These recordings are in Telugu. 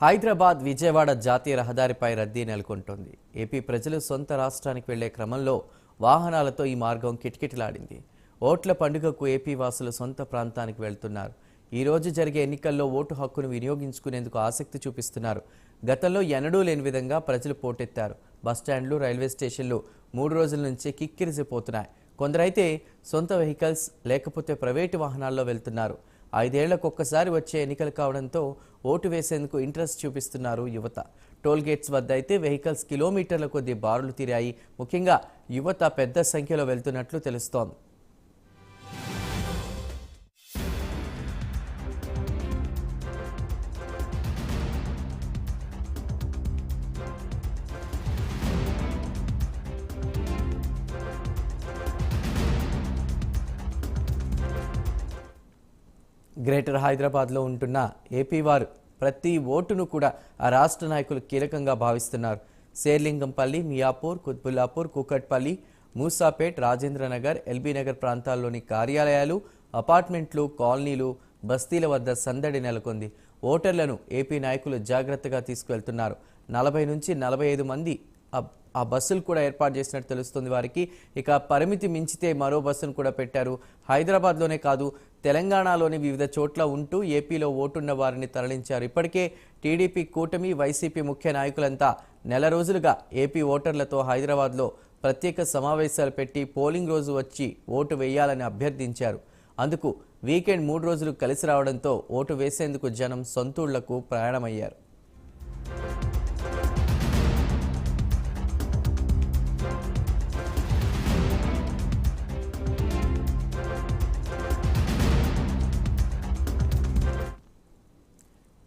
హైదరాబాద్ విజయవాడ జాతీయ రహదారిపై రద్దీ నెలకొంటోంది. ఏపీ ప్రజలు సొంత రాష్ట్రానికి వెళ్ళే క్రమంలో వాహనాలతో ఈ మార్గం కిటకిటలాడింది. ఓట్ల పండుగకు ఏపీ వాసులు సొంత ప్రాంతానికి వెళ్తున్నారు. ఈ రోజు జరిగే ఎన్నికల్లో ఓటు హక్కును వినియోగించుకునేందుకు ఆసక్తి చూపిస్తున్నారు. గతంలో ఎన్నడూ లేని విధంగా ప్రజలు పోటెత్తారు. బస్టాండ్లు రైల్వే స్టేషన్లు మూడు రోజుల నుంచే కిక్కిరిసిపోతున్నాయి. కొందరైతే సొంత వెహికల్స్ లేకపోతే ప్రైవేటు వాహనాల్లో వెళ్తున్నారు. ఐదేళ్ళకు ఒక్కసారి వచ్చే ఎన్నికలు కావడంతో ఓటు వేసేందుకు ఇంట్రెస్ట్ చూపిస్తున్నారు యువత. టోల్ గేట్స్ వద్ద అయితే వెహికల్స్ కిలోమీటర్ల కొద్దీ బారులు తీరాయి. ముఖ్యంగా యువత పెద్ద సంఖ్యలో వెళ్తున్నట్లు తెలుస్తోంది. గ్రేటర్ హైదరాబాద్లో ఉంటున్న ఏపీ వారు ప్రతి ఓటును కూడా ఆ రాష్ట్ర నాయకులు కీలకంగా భావిస్తున్నారు. శేర్లింగంపల్లి మియాపూర్ కుత్బుల్లాపూర్ కూకట్పల్లి మూసాపేట్ రాజేంద్రనగర్ ఎల్బీ నగర్ ప్రాంతాల్లోని కార్యాలయాలు అపార్ట్మెంట్లు కాలనీలు బస్తీల వద్ద సందడి నెలకొంది. ఓటర్లను ఏపీ నాయకులు జాగ్రత్తగా తీసుకువెళ్తున్నారు. నలభై నుంచి నలభై ఐదు మంది ఆ- బస్సులు కూడా ఏర్పాటు చేసినట్టు తెలుస్తుంది వారికి. ఇక పరిమితి మించితే మరో బస్సును కూడా పెట్టారు. హైదరాబాద్లోనే కాదు తెలంగాణలోని వివిధ చోట్ల ఉంటూ ఏపీలో ఓటున్న వారిని తరలించారు. ఇప్పటికే టీడీపీ కూటమి వైసీపీ ముఖ్య నాయకులంతా నెల రోజులుగా ఏపీ ఓటర్లతో హైదరాబాద్లో ప్రత్యేక సమావేశాలు పెట్టి పోలింగ్ రోజు వచ్చి ఓటు వేయాలని అభ్యర్థించారు. అందుకు వీకెండ్ మూడు రోజులు కలిసి రావడంతో ఓటు వేసేందుకు జనం సొంతూళ్ళకు ప్రయాణమయ్యారు.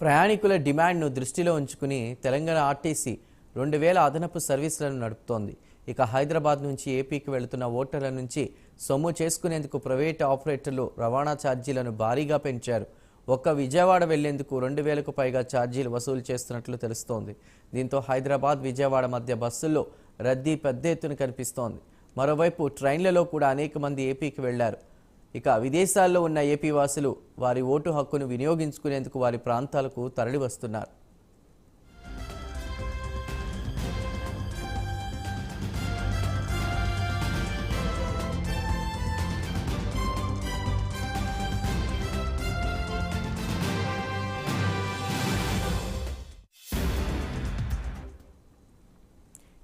ప్రయాణికుల డిమాండ్ను దృష్టిలో ఉంచుకుని తెలంగాణ ఆర్టీసీ రెండు వేల అదనపు సర్వీసులను నడుపుతోంది. ఇక హైదరాబాద్ నుంచి ఏపీకి వెళుతున్న ఓటర్ల నుంచి సొమ్ము చేసుకునేందుకు ప్రైవేట్ ఆపరేటర్లు రవాణా ఛార్జీలను భారీగా పెంచారు. ఒక్క విజయవాడ వెళ్ళేందుకు రెండు వేలకు పైగా ఛార్జీలు వసూలు చేస్తున్నట్లు తెలుస్తోంది. దీంతో హైదరాబాద్ విజయవాడ మధ్య బస్సుల్లో రద్దీ పెద్ద ఎత్తున కనిపిస్తోంది. మరోవైపు ట్రైన్లలో కూడా అనేక మంది ఏపీకి వెళ్ళారు. ఇక విదేశాల్లో ఉన్న ఏపీ వాసులు వారి ఓటు హక్కును వినియోగించుకునేందుకు వారి ప్రాంతాలకు తరలి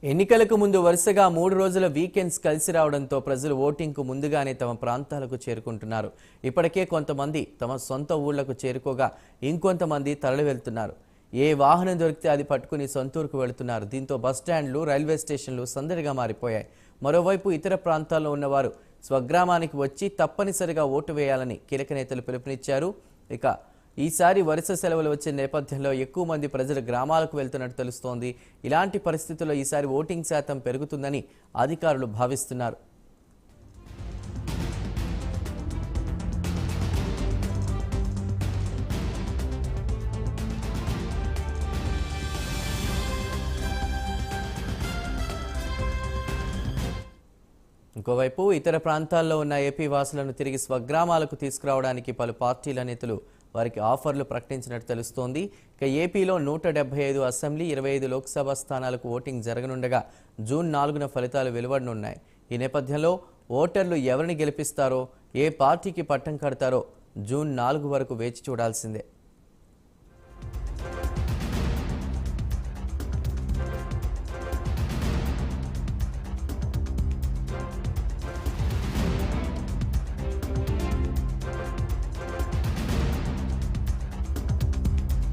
ఎన్నికలకు ముందు వరుసగా మూడు రోజుల వీకెండ్స్ కలిసి రావడంతో ప్రజలు ఓటింగ్కు ముందుగానే తమ ప్రాంతాలకు చేరుకుంటున్నారు. ఇప్పటికే కొంతమంది తమ సొంత ఊళ్ళకు చేరుకోగా ఇంకొంతమంది తరలి వెళ్తున్నారు ఏ వాహనం దొరికితే అది పట్టుకుని సొంతూరుకు వెళుతున్నారు. దీంతో బస్టాండ్లు రైల్వే స్టేషన్లు సందడిగా మారిపోయాయి. మరోవైపు ఇతర ప్రాంతాల్లో ఉన్నవారు స్వగ్రామానికి వచ్చి తప్పనిసరిగా ఓటు వేయాలని కీలక నేతలు పిలుపునిచ్చారు. ఇక ఈసారి వరుస సెలవులు వచ్చే నేపథ్యంలో ఎక్కువ మంది ప్రజలు గ్రామాలకు వెళ్తున్నట్టు తెలుస్తోంది. ఇలాంటి పరిస్థితుల్లో ఈసారి ఓటింగ్ శాతం పెరుగుతుందని అధికారులు భావిస్తున్నారు. ఇంకోవైపు ఇతర ప్రాంతాల్లో ఉన్న ఏపీ వాసులను తిరిగి స్వగ్రామాలకు తీసుకురావడానికి పలు పార్టీల నేతలు వారికి ఆఫర్లు ప్రకటించినట్టు తెలుస్తోంది. ఇక ఏపీలో నూట డెబ్బై ఐదు అసెంబ్లీ ఇరవై ఐదు లోక్సభ స్థానాలకు ఓటింగ్ జరగనుండగా జూన్ నాలుగున ఫలితాలు వెలువడనున్నాయి. ఈ నేపథ్యంలో ఓటర్లు ఎవరిని గెలిపిస్తారో ఏ పార్టీకి పట్టం కడతారో జూన్ నాలుగు వరకు వేచి చూడాల్సిందే.